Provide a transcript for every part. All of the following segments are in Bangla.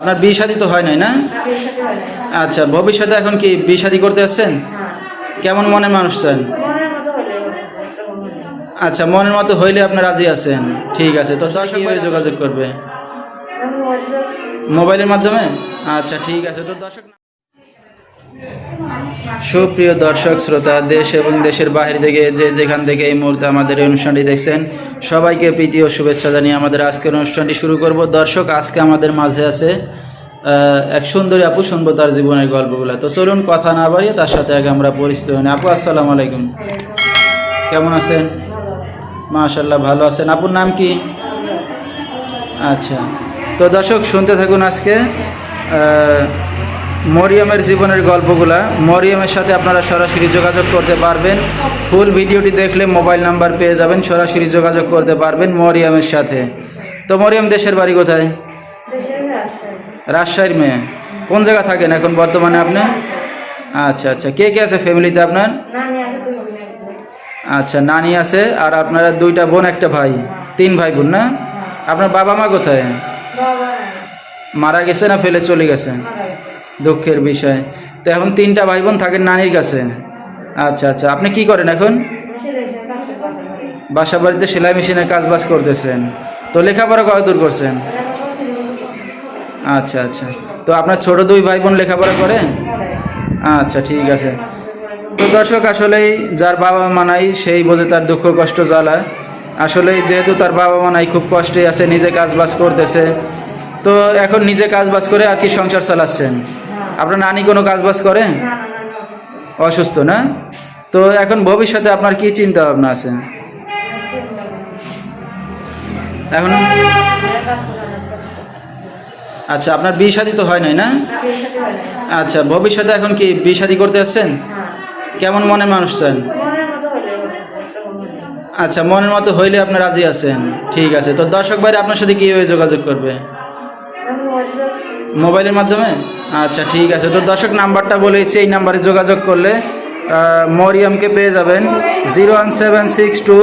আপনার বিয়ে শাদি তো হয় নাই না। আচ্ছা ভবিষ্যতে এখন কি বিয়ে শাদি করতে আসছেন কেমন মনে মানুষ চান। আচ্ছা মনের মতো হইলে আপনি রাজি আছেন ঠিক আছে তো তার সঙ্গে যোগাযোগ করবে মোবাইলের মাধ্যমে আচ্ছা ঠিক আছে তো দর্শক সুপ্রিয় দর্শক, শ্রোতা, দেশ এবং দেশের বাহির থেকে যে যেখান থেকে এই মুহূর্তে আমাদের এই অনুষ্ঠানটি দেখছেন, সবাইকে প্রীতি ও শুভেচ্ছা জানিয়ে আমাদের আজকের অনুষ্ঠানটি শুরু করব। দর্শক, আজকে আমাদের মাঝে আছে এক সুন্দরী আপু, শুনব তার জীবনের গল্পগুলো। তো চলুন, কথা না বাড়িয়ে তার সাথে আগে আমরা পরিচিত হই। আপু, আসসালামু আলাইকুম। কেমন আছেন? মাশাল্লাহ ভালো আছেন। আপুর নাম কি? আচ্ছা। তো দর্শক, শুনতে থাকুন আজকে মরিয়মের জীবনের গল্পগুলা মরিয়মের সাথে আপনারা সরাসরি যোগাযোগ করতে পারবেন। ফুল ভিডিওটি দেখলে মোবাইল নাম্বার পেয়ে যাবেন সরাসরি যোগাযোগ করতে পারবেন মরিয়মের সাথে। তো মরিয়ম দেশের বাড়ি কোথায়? রাজশাহীর মেয়ে। কোন জায়গা থাকেন এখন বর্তমানে আপনি? আচ্ছা আচ্ছা। কে কে আছে ফ্যামিলিতে আপনার? আচ্ছা নানি আছে আর আপনারা দুইটা বোন একটা ভাই। তিন ভাই বোন না? আপনার বাবা মা কোথায়? মারা গেছে না ফেলে চলে গেছে। দুঃখের বিষয়। তো এখন তিনটা ভাই বোন থাকেন নানির কাছে। আচ্ছা আচ্ছা। আপনি কি করেন এখন। বাসা বাড়িতে সেলাই মেশিনের কাজ বাজ করতেছেন। তো লেখাপড়া কত দূর করছেন। আচ্ছা আচ্ছা। তো আপনার ছোট দুই ভাই বোন লেখাপড়া করে? করে। আচ্ছা ঠিক আছে। তো দর্শক, আসলেই যার বাবা মা নাই, সেই বোঝে তার দুঃখ, কষ্ট, জ্বালা। আসলে যেহেতু তার বাবা মা নাই, খুব কষ্টে আছে, নিজে কাজ বাজ করতেছে। তো এখন নিজে কাজ বাজ করে আর কি সংসার চালাচ্ছেন? আপনার নানি কোনো কাজ বাজ করে অসুস্থ। না? তো এখন ভবিষ্যতে আপনার কি চিন্তা ভাবনা আছে? এখন। আচ্ছা আপনার বিয়ে শাদী তো হয় নাই না। আচ্ছা ভবিষ্যতে এখন কি বিয়ে শাদী করতে আসছেন? কেমন মনে মানুষ চান? আচ্ছা মনের মতো হইলে আপনি রাজি আছেন। ঠিক আছে তো দর্শক ভাই আপনার সাথে কীভাবে যোগাযোগ করবে? মোবাইলের মাধ্যমে? আচ্ছা ঠিক আছে। তো দর্শক, নাম্বারটা বলেছি এই নাম্বারে যোগাযোগ করলে মরিয়মকে পেয়ে যাবেন zero one seven six two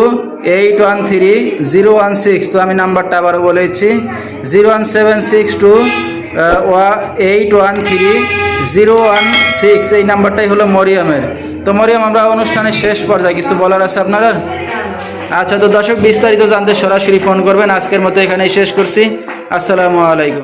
eight one three zero one six তো আমি নাম্বারটা আবারও বলেছি zero one seven six two eight one three zero one six এই নাম্বারটাই হলো মরিয়মের। তো মরিয়ম, আমরা অনুষ্ঠানের শেষ পর্যায়ে, কিছু বলার আছে আপনারা আচ্ছা তো দর্শক, বিস্তারিত জানতে সরাসরি ফোন করবেন। আজকের মতো এখানেই শেষ করছি। আসসালামু আলাইকুম।